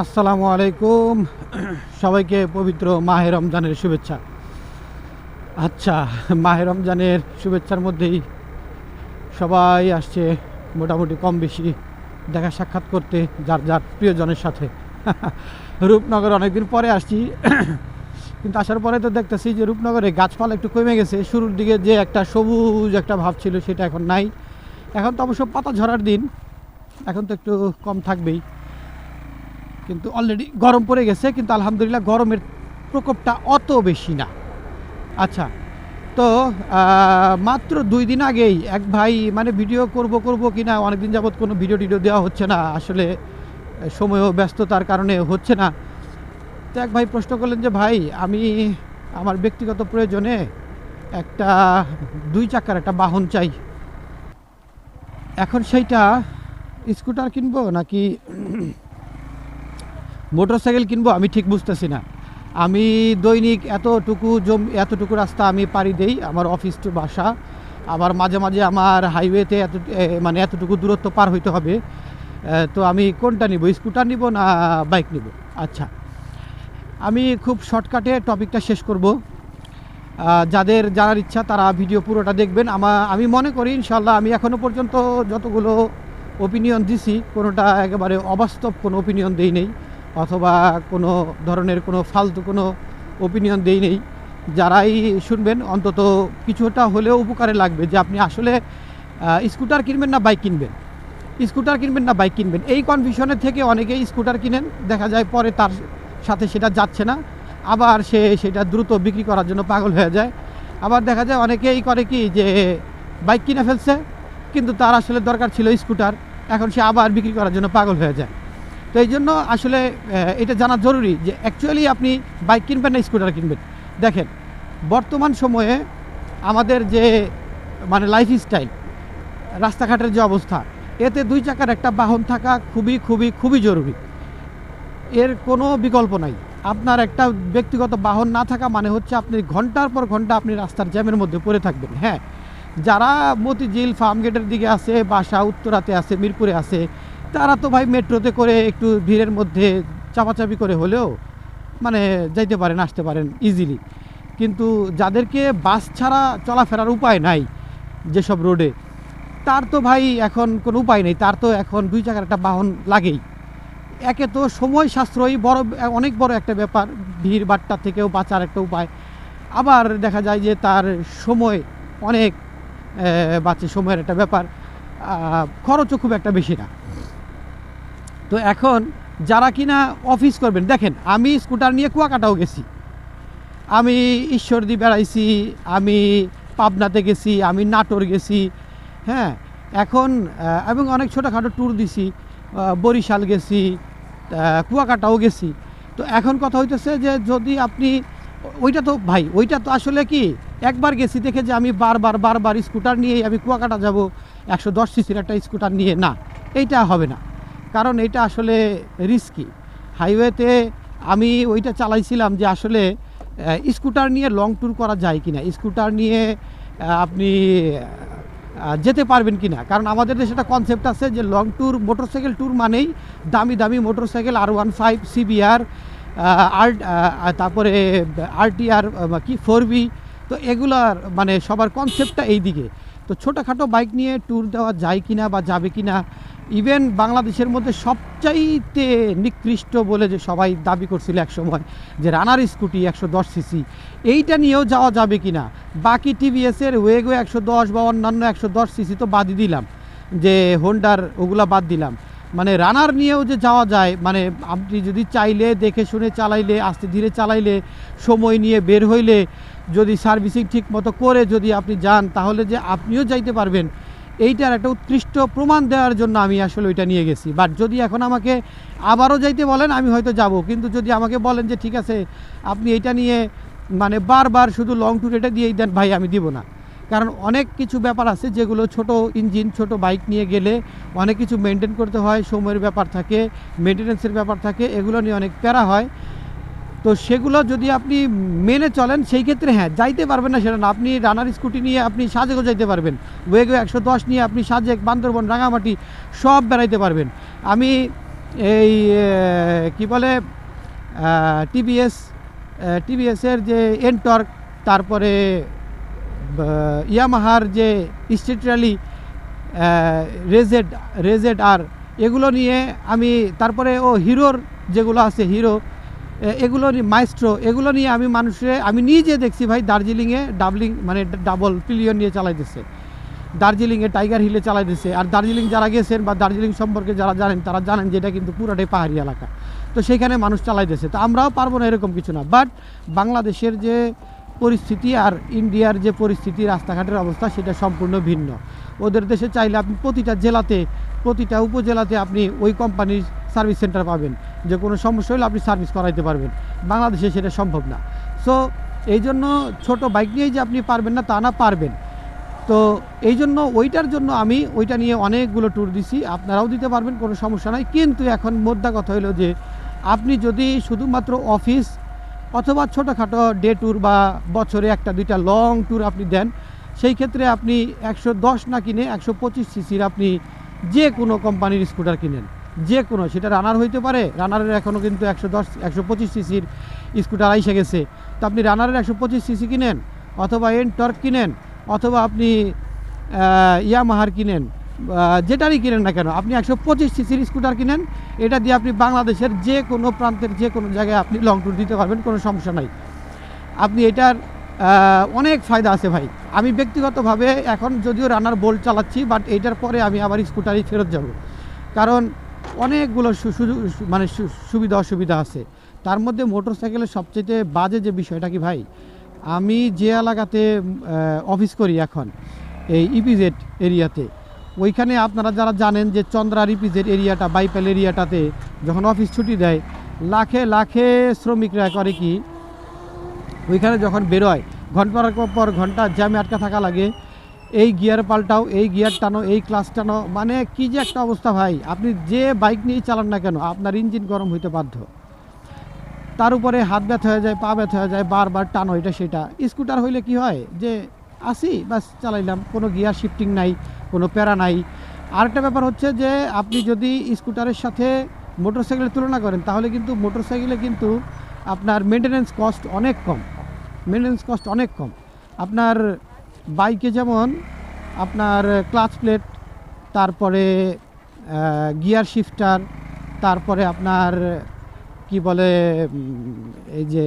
আসসালামু আলাইকুম। সবাইকে পবিত্র মাহে রমজানের শুভেচ্ছা। আচ্ছা মাহে রমজানের শুভেচ্ছার মধ্যেই সবাই আসছে মোটামুটি কম বেশি দেখা সাক্ষাৎ করতে যার যার প্রিয়জনের সাথে। রূপনগর অনেকদিন পরে আসছি। কিন্তু আসার পরে তো দেখতেছি যে রূপনগরে গাছপালা একটু কমে গেছে। শুরুর দিকে যে একটা সবুজ একটা ভাব ছিল সেটা এখন নাই। এখন তো অবশ্য পাতা ঝরার দিন। এখন তো একটু কম থাকবেই। কিন্তু অলরেডি গরম পড়ে গেছে, কিন্তু আলহামদুলিল্লাহ গরমের প্রকোপটা অত বেশি না। আচ্ছা তো মাত্র দুই দিন আগেই এক ভাই মানে ভিডিও করব করব কিনা অনেকদিন যাবত কোনো ভিডিও টিডিও দেওয়া হচ্ছে না। আসলে সময়ও ব্যস্ততার কারণে হচ্ছে না। তো এক ভাই প্রশ্ন করলেন যে, ভাই, আমি আমার ব্যক্তিগত প্রয়োজনে একটা দুই চাকার একটা বাহন চাই। এখন সেইটা স্কুটার কিনবো নাকি মোটরসাইকেল কিনবো, আমি ঠিক বুঝতেছি না। আমি দৈনিক এতটুকু জম, এতটুকু রাস্তা আমি পাড়ি দেই আমার অফিস টু বাসা। আবার মাঝে মাঝে আমার হাইওয়েতে এত মানে এতটুকু দূরত্ব পার হইতে হবে। তো আমি কোনটা নিব, স্কুটার নিব না বাইক নিব? আচ্ছা আমি খুব শর্টকাটে টপিকটা শেষ করব। যাদের জানার ইচ্ছা তারা ভিডিও পুরোটা দেখবেন। আমা আমি মনে করি ইনশাল্লাহ আমি এখনও পর্যন্ত যতগুলো ওপিনিয়ন দিছি, কোনোটা একেবারে অবাস্তব কোনো ওপিনিয়ন দেই নেই, অথবা কোনো ধরনের কোনো ফালতু কোনো ওপিনিয়ন দেই নেই। যারাই শুনবেন, অন্তত কিছুটা হলেও উপকারে লাগবে যে আপনি আসলে স্কুটার কিনবেন না বাইক কিনবেন? স্কুটার কিনবেন না বাইক কিনবেন? এই কনফিউশনের থেকে অনেকেই স্কুটার কিনেন, দেখা যায় পরে তার সাথে সেটা যাচ্ছে না। আবার সে সেটা দ্রুত বিক্রি করার জন্য পাগল হয়ে যায়। আবার দেখা যায় অনেকেই করে কি যে বাইক কিনে ফেলছে, কিন্তু তার আসলে দরকার ছিল স্কুটার, এখন সে আবার বিক্রি করার জন্য পাগল হয়ে যায়। তো এই জন্য আসলে এটা জানা জরুরি যে অ্যাকচুয়ালি আপনি বাইক কিনবেন না, স্কুটার কিনবেন। দেখেন, বর্তমান সময়ে আমাদের যে মানে লাইফ স্টাইল রাস্তাঘাটের যে অবস্থা, এতে দুই চাকার একটা বাহন থাকা খুবই খুবই খুবই জরুরি। এর কোনো বিকল্প নাই। আপনার একটা ব্যক্তিগত বাহন না থাকা মানে হচ্ছে আপনি ঘণ্টার পর ঘণ্টা আপনি রাস্তার জ্যামের মধ্যে পড়ে থাকবেন হ্যাঁ? যারা মতিঝিল ফার্মগেটের দিকে আছে, বাসা উত্তরাতে আছে, মিরপুরে আছে, তারা তো ভাই মেট্রোতে করে একটু ভিড়ের মধ্যে চাপাচাপি করে হলেও মানে যাইতে পারেন, আসতে পারেন ইজিলি কিন্তু যাদেরকে বাস ছাড়া চলাফেরার উপায় নাই যেসব রোডে, তার তো ভাই এখন কোনো উপায় নেই, তার তো এখন দুই চাকার একটা বাহন লাগেই। একে তো সময় সাশ্রয়ী, বড়, অনেক বড় একটা ব্যাপার, ভিড় বাট্টা থেকেও বাঁচার একটা উপায়। আবার দেখা যায় যে তার সময় অনেক বাঁচে, সময়ের একটা ব্যাপার খরচও খুব একটা বেশি না। তো এখন যারা কিনা অফিস করবেন, দেখেন, আমি স্কুটার নিয়ে কুয়াকাটাও গেছি। আমি ঈশ্বরদী বেড়াইছি, আমি পাবনাতে গেছি, আমি নাটোর গেছি হ্যাঁ? এখন এবং অনেক ছোটোখাটো ট্যুর দিছি বরিশাল গেছি কুয়াকাটাও গেছি। তো এখন কথা হইতেছে যে যদি আপনি, ওইটা তো ভাই, ওইটা তো আসলে কি, একবার গেছি দেখে যে আমি বারবার বারবার স্কুটার নিয়ে আমি কুয়াকাটা যাব, একশো দশ সিসির একটা স্কুটার নিয়ে, না, এইটা হবে না। কারণ এটা আসলে রিস্কি হাইওয়েতে আমি ওইটা চালাইছিলাম যে আসলে স্কুটার নিয়ে লং ট্যুর করা যায় কি না স্কুটার নিয়ে আপনি যেতে পারবেন কি না কারণ আমাদের দেশে একটা কনসেপ্ট আছে যে লং ট্যুর মোটরসাইকেল ট্যুর মানেই দামি দামি motorcycle R one five CBR আর তারপরে আরটিআর কি ফোর বি তো এগুলার মানে সবার কনসেপ্টটা এই দিকে তো ছোটোখাটো বাইক নিয়ে ট্যুর দেওয়া যায় কিনা বা যাবে কিনা ইভেন বাংলাদেশের মধ্যে সবচাইতে নিকৃষ্ট বলে যে সবাই দাবি করছিল এক সময়, যে রানার স্কুটি একশো দশ সিসি, এইটা নিয়েও যাওয়া যাবে কি না বাকি টিভিএসের ওয়েগো একশো দশ বা অন্যান্য একশো দশ সিসি তো বাদই দিলাম, যে হোন্ডার ওগুলা বাদ দিলাম। মানে রানার নিয়েও যে যাওয়া যায় মানে আপনি যদি চাইলে, দেখে শুনে চালাইলে, আস্তে ধীরে চালাইলে, সময় নিয়ে বের হইলে, যদি সার্ভিসিং ঠিক মতো করে যদি আপনি যান, তাহলে যে আপনিও যাইতে পারবেন। এইটার একটা উৎকৃষ্ট প্রমাণ দেওয়ার জন্য আমি আসলে ওইটা নিয়ে গেছি। বাট যদি এখন আমাকে আবারও যাইতে বলেন, আমি হয়তো যাব। কিন্তু যদি আমাকে বলেন যে, ঠিক আছে, আপনি এইটা নিয়ে মানে বারবার শুধু লং ট্যুর এটা দিয়েই দেন, ভাই, আমি দিব না। কারণ অনেক কিছু ব্যাপার আছে যেগুলো ছোট ইঞ্জিন ছোট বাইক নিয়ে গেলে অনেক কিছু মেনটেন করতে হয়। সময়ের ব্যাপার থাকে মেনটেন্যান্সের ব্যাপার থাকে, এগুলো নিয়ে অনেক প্যারা হয়। তো সেগুলো যদি আপনি মেনে চলেন, সেই ক্ষেত্রে হ্যাঁ যাইতে পারবেন না সেটা না। আপনি রানার স্কুটি নিয়ে আপনি সাজেকও যাইতে পারবেন। ওয়েগো একশো দশ নিয়ে আপনি সাজেক, বান্দরবন, রাঙামাটি সব বেড়াইতে পারবেন। আমি এই কি বলে টিভিএস টিভিএসের যে এনটর্ক, তারপরে ইয়ামাহার যে স্ট্রিট র্যালি রেজেড রেজেড আর, এগুলো নিয়ে আমি, তারপরে ও হিরোর যেগুলো আছে, হিরো এগুলো মাইস্ট্রো, এগুলো নিয়ে আমি মানুষের আমি নিজে দেখছি ভাই দার্জিলিংয়ে ডাবলিং মানে ডাবল পিলিয়ন নিয়ে চালাই চালাইতেছে। দার্জিলিংয়ে টাইগার হিলে চালাইতেছে। আর দার্জিলিং যারা গেছেন বা দার্জিলিং সম্পর্কে যারা জানেন, তারা জানেন যে এটা কিন্তু পুরোটাই পাহাড়ি এলাকা। তো সেখানে মানুষ চালাই চালাইতেছে। তো আমরাও পারব না এরকম কিছু না। বাট বাংলাদেশের যে পরিস্থিতি আর ইন্ডিয়ার যে পরিস্থিতি, রাস্তাঘাটের অবস্থা, সেটা সম্পূর্ণ ভিন্ন। ওদের দেশে চাইলে আপনি প্রতিটা জেলাতে প্রতিটা উপজেলাতে আপনি ওই কোম্পানির সার্ভিস সেন্টার পাবেন। যে কোনো সমস্যা হলে আপনি সার্ভিস করাইতে পারবেন। বাংলাদেশে সেটা সম্ভব না। সো এই জন্য ছোটো বাইক নিয়েই যে আপনি পারবেন না, তা না পারবেন। তো এই জন্য ওইটার জন্য আমি ওইটা নিয়ে অনেকগুলো ট্যুর দিছি। আপনারাও দিতে পারবেন, কোনো সমস্যা নাই। কিন্তু এখন মোদ্দা কথা হলো যে, আপনি যদি শুধুমাত্র অফিস অথবা ছোটোখাটো ডে ট্যুর বা বছরে একটা, দুইটা লং ট্যুর আপনি দেন, সেই ক্ষেত্রে আপনি একশো দশ না কিনে একশো পঁচিশ সিসির আপনি যে কোনো কোম্পানির স্কুটার কিনেন। যে কোনো, সেটা রানার হইতে পারে রানারের এখনও কিন্তু একশো দশ, একশো পঁচিশ সিসির স্কুটার আইসে গেছে। তো আপনি রানারের একশো পঁচিশ সিসি কিনেন, অথবা এন টর্ক কিনেন, অথবা আপনি ইয়ামাহার কিনেন যেটারই কিনেন না কেন, আপনি একশো পঁচিশ সিসির স্কুটার কিনেন, এটা দিয়ে আপনি বাংলাদেশের যে কোনো প্রান্তের যে কোনো জায়গায় আপনি লং ট্যুর দিতে পারবেন, কোনো সমস্যা নাই। আপনি এটার অনেক ফায়দা আছে ভাই। আমি ব্যক্তিগতভাবে এখন যদিও রানার বোল্ট চালাচ্ছি বাট এইটার পরে আমি আবার স্কুটারই ফেরত যাব। কারণ অনেকগুলো মানে সুবিধা, অসুবিধা আছে। তার মধ্যে মোটর সাইকেলের সবচেয়ে বাজে যে বিষয়টা কি ভাই? আমি যে এলাকাতে অফিস করি এখন, এই ইপিজেড এরিয়াতে, ওইখানে আপনারা যারা জানেন যে চন্দ্রার ইপিজেড এরিয়াটা, বাইপাল এরিয়াটাতে যখন অফিস ছুটি দেয়, লাখে লাখে শ্রমিকরা করে কি, ওইখানে যখন বেরোয়, ঘণ্টার পর ঘণ্টা জ্যামে আটকা থাকা লাগে এই গিয়ার পাল্টাও, এই গিয়ার টানো, এই ক্লাস টানো মানে কি যে একটা অবস্থা ভাই। আপনি যে বাইক নিয়ে চালান না কেন, আপনার ইঞ্জিন গরম হইতে বাধ্য। তার উপরে হাত ব্যথা হয়ে যায়, পা ব্যথা হয়ে যায়, বারবার টানো, এটা সেটা। স্কুটার হইলে কি হয়? যে আসি, বাস চালাইলাম, কোনো গিয়ার শিফটিং নাই, কোনো প্যারা নাই। আরেকটা ব্যাপার হচ্ছে যে, আপনি যদি স্কুটারের সাথে মোটরসাইকেলের তুলনা করেন, তাহলে কিন্তু মোটরসাইকেলে কিন্তু আপনার মেনটেনেন্স কস্ট অনেক কম। মেনটেনেন্স কস্ট অনেক কম। আপনার বাইকে যেমন আপনার ক্লাচ প্লেট, তারপরে গিয়ার শিফটার, তারপরে আপনার, কি বলে এই যে,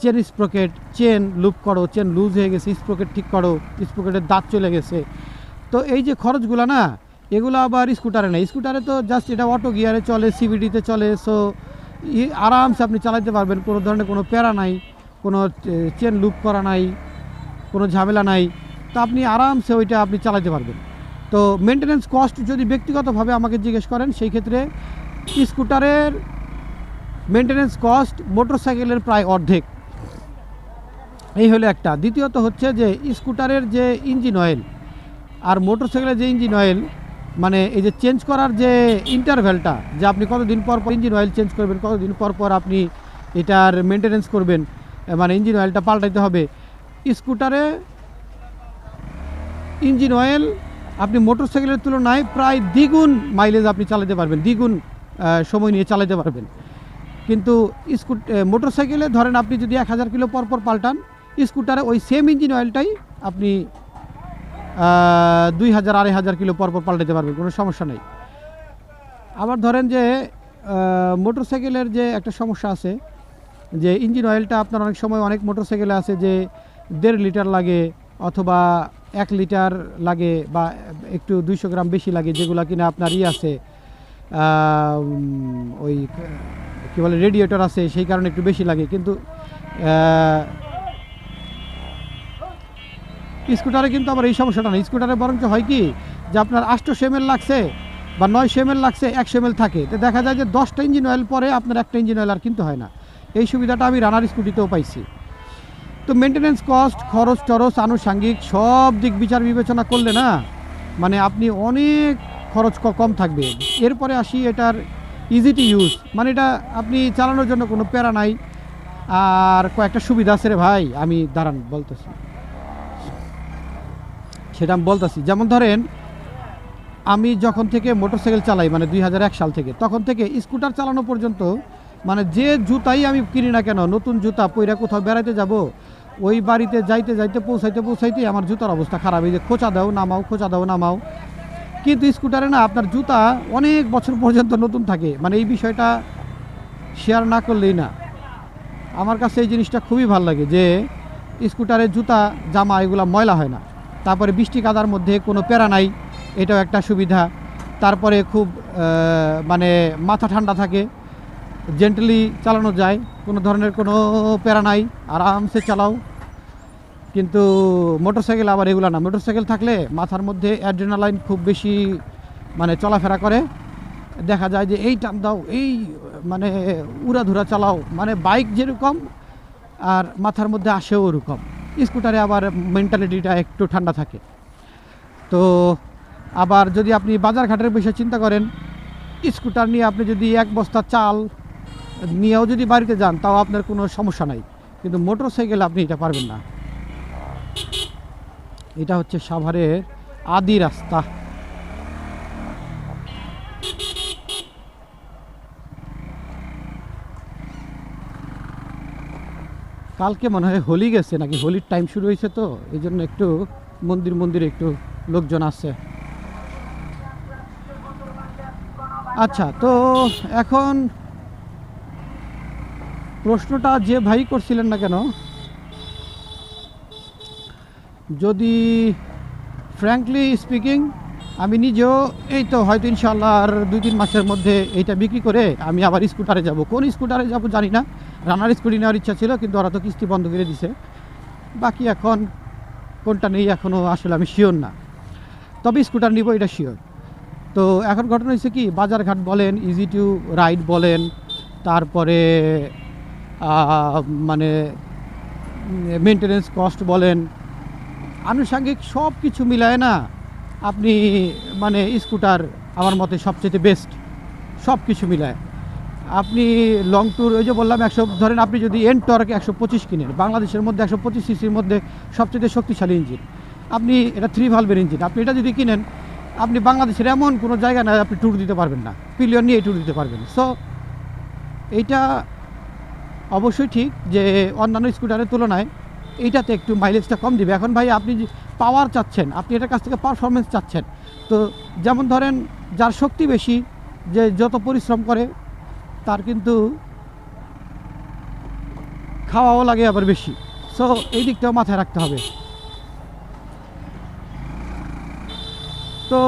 চেন স্প্রকেট, চেন লুপ করো, চেন লুজ হয়ে গেছে, স্প্রকেট ঠিক করো, স্প্রকেটের দাঁত চলে গেছে। তো এই যে খরচগুলো না, এগুলো আবার স্কুটারে না স্কুটারে তো জাস্ট এটা অটো গিয়ারে চলে, সিবিডিতে চলে সো আরামসে আপনি চালাতে পারবেন, কোনো ধরনের কোনো প্যারা নাই, কোনো চেন লুপ করা নাই। কোনো ঝামেলা নাই, তো আপনি আরামসে ওইটা আপনি চালাতে পারবেন। তো মেনটেনেন্স কস্ট যদি ব্যক্তিগতভাবে আমাকে জিজ্ঞেস করেন, সেই ক্ষেত্রে স্কুটারের মেনটেনেন্স কস্ট মোটরসাইকেলের প্রায় অর্ধেক। এই হলো একটা। দ্বিতীয়ত হচ্ছে যে স্কুটারের যে ইঞ্জিন অয়েল আর মোটরসাইকেলের যে ইঞ্জিন অয়েল মানে এই যে চেঞ্জ করার যে ইন্টারভ্যালটা যে আপনি কতদিন পর পর ইঞ্জিন অয়েল চেঞ্জ করবেন, কতদিন পর পর আপনি এটার মেনটেনেন্স করবেন মানে ইঞ্জিন অয়েলটা পাল্টাইতে হবে স্কুটারে ইঞ্জিন অয়েল, আপনি মোটরসাইকেলের তুলনায় প্রায় দ্বিগুণ মাইলেজ আপনি চালাতে পারবেন, দ্বিগুণ সময় নিয়ে চালাতে পারবেন। কিন্তু স্কুট মোটরসাইকেলে ধরেন আপনি যদি এক হাজার কিলো পর পর পাল্টান, স্কুটারে ওই সেম ইঞ্জিন অয়েলটাই আপনি দুই হাজার, আড়াই হাজার কিলো পর পর পাল্টাতে পারবেন, কোনো সমস্যা নেই। আবার ধরেন যে মোটরসাইকেলের যে একটা সমস্যা আছে, যে ইঞ্জিন অয়েলটা আপনার অনেক সময় অনেক মোটরসাইকেলে আছে যে দেড় লিটার লাগে অথবা এক লিটার লাগে বা একটু দুইশো গ্রাম বেশি লাগে, যেগুলো কিনা আপনার ই আছে ওই কী বলে, রেডিয়েটর আছে, সেই কারণে একটু বেশি লাগে। কিন্তু স্কুটারে কিন্তু আবার এই সমস্যাটা নেই। স্কুটারে বরঞ্চ হয় কি, যে আপনার আষ্ট সেমেল লাগছে বা নয় সেমেল লাগছে, এক সেমেল থাকে। তো দেখা যায় যে দশটা ইঞ্জিন অয়েল পরে আপনার একটা ইঞ্জিন অয়েল আর কিনতে হয় না। এই সুবিধাটা আমি রানার স্কুটিতেও পাইছি। তো মেনটেনেন্স কস্ট খরচ টরচ, আনুষাঙ্গিক, সব দিক বিচার বিবেচনা করলে না মানে আপনি অনেক খরচ কম থাকবে। এরপরে আসি এটার ইজি টু ইউজ মানে এটা আপনি চালানোর জন্য কোনো প্যারা নাই। আর কয়েকটা সুবিধা আছে রে ভাই, আমি দাঁড়ান বলতেছি। সেটা আমি বলতেছি, যেমন ধরেন, আমি যখন থেকে মোটরসাইকেল চালাই মানে দুই হাজার এক সাল থেকে, তখন থেকে স্কুটার চালানো পর্যন্ত মানে যে জুতাই আমি কিনি না কেন, নতুন জুতা পইরা কোথাও বেড়াইতে যাব, ওই বাড়িতে যাইতে যাইতে পৌঁছাইতে পৌঁছাইতে আমার জুতার অবস্থা খারাপ। এই যে খোঁচা দাও, নামাও, খোঁচা দাও, নামাও। কিন্তু স্কুটারে না আপনার জুতা অনেক বছর পর্যন্ত নতুন থাকে। মানে এই বিষয়টা শেয়ার না করলেই না। আমার কাছে এই জিনিসটা খুবই ভালো লাগে যে স্কুটারের জুতা, জামা এগুলো ময়লা হয় না। তারপরে বৃষ্টি কাদার মধ্যে কোনো প্যারা নাই, এটাও একটা সুবিধা। তারপরে খুব মানে মাথা ঠান্ডা থাকে। জেন্টালি চালানো যায়। কোনো ধরনের কোনো প্যারা নাই। আরামসে চালাও। কিন্তু মোটরসাইকেল আবার এগুলো না। মোটরসাইকেল থাকলে মাথার মধ্যে অ্যাড্রেনালাইন খুব বেশি মানে চলাফেরা করে। দেখা যায় যে এই টান দাও, এই মানে উড়াধুরা চালাও। মানে বাইক যেরকম, আর মাথার মধ্যে আসেও ওরকম। স্কুটারে আবার মেন্টালিটিটা একটু ঠান্ডা থাকে। তো আবার যদি আপনি বাজার ঘাটের বিষয়ে চিন্তা করেন, স্কুটার নিয়ে আপনি যদি এক বস্তা চাল নিয়েও যদি বাড়িতে যান, তাও আপনার কোনো সমস্যা নাই। কিন্তু মোটর সাইকেল আপনি এটা পারবেন না। এটা হচ্ছে সাভারের আদি রাস্তা। কালকে মনে হয় হোলি গেছে, নাকি হোলির টাইম শুরু হয়েছে তো এই জন্য একটু মন্দির মন্দিরে একটু লোকজন আছে। আচ্ছা তো এখন প্রশ্নটা যে ভাই করছিলেন না কেন? যদি ফ্র্যাঙ্কলি স্পিকিং আমি নিজেও এই তো হয়তো ইনশাল্লাহ আর দুই তিন মাসের মধ্যে এইটা বিক্রি করে আমি আবার স্কুটারে যাব। কোন স্কুটারে যাব জানি না। রানার স্কুটি নেওয়ার ইচ্ছা ছিল, কিন্তু ওরা তো কিস্তি বন্ধ করে দিছে। বাকি এখন কোনটা নেই এখনও আসলে আমি শিওর না। তবে স্কুটার নিব, এটা শিওর তো এখন ঘটনা হচ্ছে কি, বাজারঘাট বলেন ইজি টু রাইড বলেন, তারপরে মানে মেনটেনেন্স কস্ট বলেন, আনুষঙ্গিক সব কিছু মিলায় না, আপনি মানে স্কুটার আমার মতে সবচেয়ে বেস্ট সব কিছু মিলায়। আপনি লং ট্যুর ওই যে বললাম একশো, ধরেন আপনি যদি এন টর্ক একশো পঁচিশ কিনেন, বাংলাদেশের মধ্যে একশো পঁচিশ সিসির মধ্যে সবচেয়ে শক্তিশালী ইঞ্জিন আপনি এটা থ্রি ভালভের ইঞ্জিন আপনি এটা যদি কিনেন, আপনি বাংলাদেশের এমন কোনো জায়গা না আপনি ট্যুর দিতে পারবেন না পিলিয়ন নিয়ে ট্যুর দিতে পারবেন। সো এইটা অবশ্যই ঠিক যে অন্যান্য স্কুটারের তুলনায় এইটাতে একটু মাইলেজটা কম দিবে। এখন ভাই আপনি পাওয়ার চাচ্ছেন, আপনি এটার কাছ থেকে পারফরমেন্স চাচ্ছেন, তো যেমন ধরেন যার শক্তি বেশি, যে যত পরিশ্রম করে, তার কিন্তু খাওয়াও লাগে আবার বেশি। সো এই দিকটাও মাথায় রাখতে হবে। তো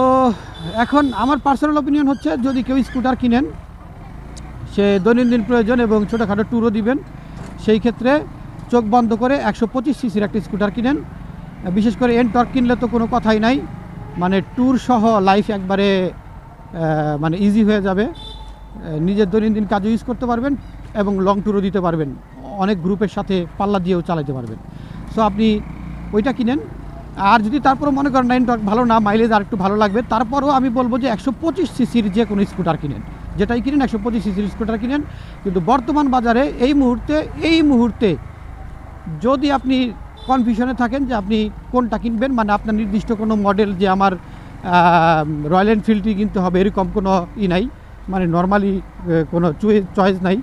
এখন আমার পার্সোনাল ওপিনিয়ন হচ্ছে, যদি কেউ স্কুটার কিনেন সে দৈনন্দিন প্রয়োজন এবং ছোটোখাটো ট্যুরও দিবেন। সেই ক্ষেত্রে চোখ বন্ধ করে একশো পঁচিশ সিসির একটা স্কুটার কিনেন। বিশেষ করে এন টর্ক কিনলে তো কোনো কথাই নাই। মানে ট্যুর সহ লাইফ একবারে মানে ইজি হয়ে যাবে। নিজের দৈনন্দিন কাজও ইউজ করতে পারবেন এবং লং ট্যুরও দিতে পারবেন। অনেক গ্রুপের সাথে পাল্লা দিয়েও চালাতে পারবেন। সো আপনি ওইটা কিনেন। আর যদি তারপরও মনে করেন নাইন টর্ক ভালো না মাইলেজ আর একটু ভালো লাগবে, তারপরও আমি বলব যে একশো পঁচিশ সিসির যে কোনো স্কুটার কিনেন। যেটাই কিনেন, একশো পঁচিশ সিসির স্কুটার কিনেন। কিন্তু বর্তমান বাজারে এই মুহূর্তে এই মুহূর্তে যদি আপনি কনফিউশনে থাকেন যে আপনি কোনটা কিনবেন মানে আপনার নির্দিষ্ট কোনো মডেল যে আমার রয়্যাল এনফিল্ডই কিনতে হবে, এরকম কোনো ই নাই মানে নর্মালি কোনো চয়েস নাই।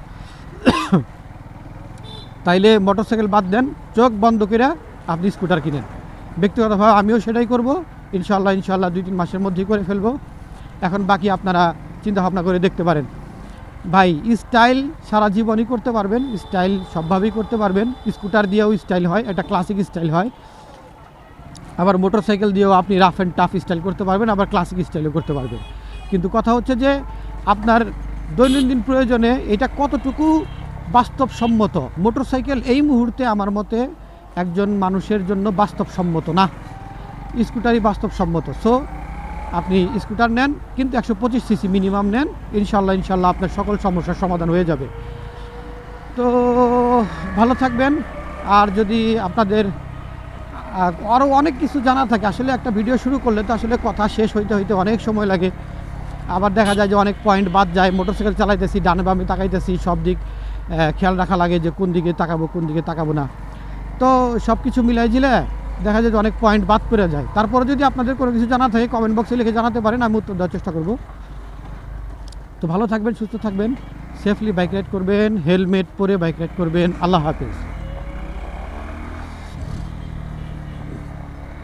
তাইলে মোটরসাইকেল বাদ দেন, চোখ বন্ধ করে আপনি স্কুটার কিনেন। ব্যক্তিগতভাবে আমিও সেটাই করব ইনশাল্লাহ ইনশাল্লাহ দুই তিন মাসের মধ্যেই করে ফেলব। এখন বাকি আপনারা চিন্তা ভাবনা করে দেখতে পারেন। ভাই, স্টাইল সারা জীবনই করতে পারবেন, স্টাইল সবভাবেই করতে পারবেন। স্কুটার দিয়েও স্টাইল হয়, একটা ক্লাসিক স্টাইল হয়। আবার মোটরসাইকেল দিয়েও আপনি রাফ অ্যান্ড টাফ স্টাইল করতে পারবেন, আবার ক্লাসিক স্টাইলও করতে পারবেন। কিন্তু কথা হচ্ছে যে, আপনার দৈনন্দিন প্রয়োজনে এটা কতটুকু বাস্তবসম্মত? মোটরসাইকেল এই মুহূর্তে আমার মতে একজন মানুষের জন্য বাস্তবসম্মত না। স্কুটারই বাস্তবসম্মত। সো আপনি স্কুটার নেন, কিন্তু একশো পঁচিশ সিসি মিনিমাম নেন, ইনশাল্লাহ ইনশাল্লাহ আপনার সকল সমস্যার সমাধান হয়ে যাবে। তো ভালো থাকবেন, আর যদি আপনাদের আরও অনেক কিছু জানা থাকে, আসলে একটা ভিডিও শুরু করলে তো আসলে কথা শেষ হইতে হইতে অনেক সময় লাগে। আবার দেখা যায় যে অনেক পয়েন্ট বাদ যায় মোটরসাইকেল চালাইতেছি, ডানে বামে তাকাইতেছি, সব দিক খেয়াল রাখা লাগে যে কোন দিকে তাকাবো, কোন দিকে তাকাবো না। তো সব কিছু মিলাই জিলে দেখা যায় যে অনেক পয়েন্ট বাদ পড়ে যায়। তারপরে যদি আপনাদের কোনো কিছু জানা থাকে কমেন্ট বক্সে লিখে জানাতে পারেন, আমি উত্তর দেওয়ার চেষ্টা করব। তো ভালো থাকবেন, সুস্থ থাকবেন সেফলি বাইক রাইড করবেন হেলমেট পরে বাইক রাইড করবেন। আল্লাহ হাফিজ।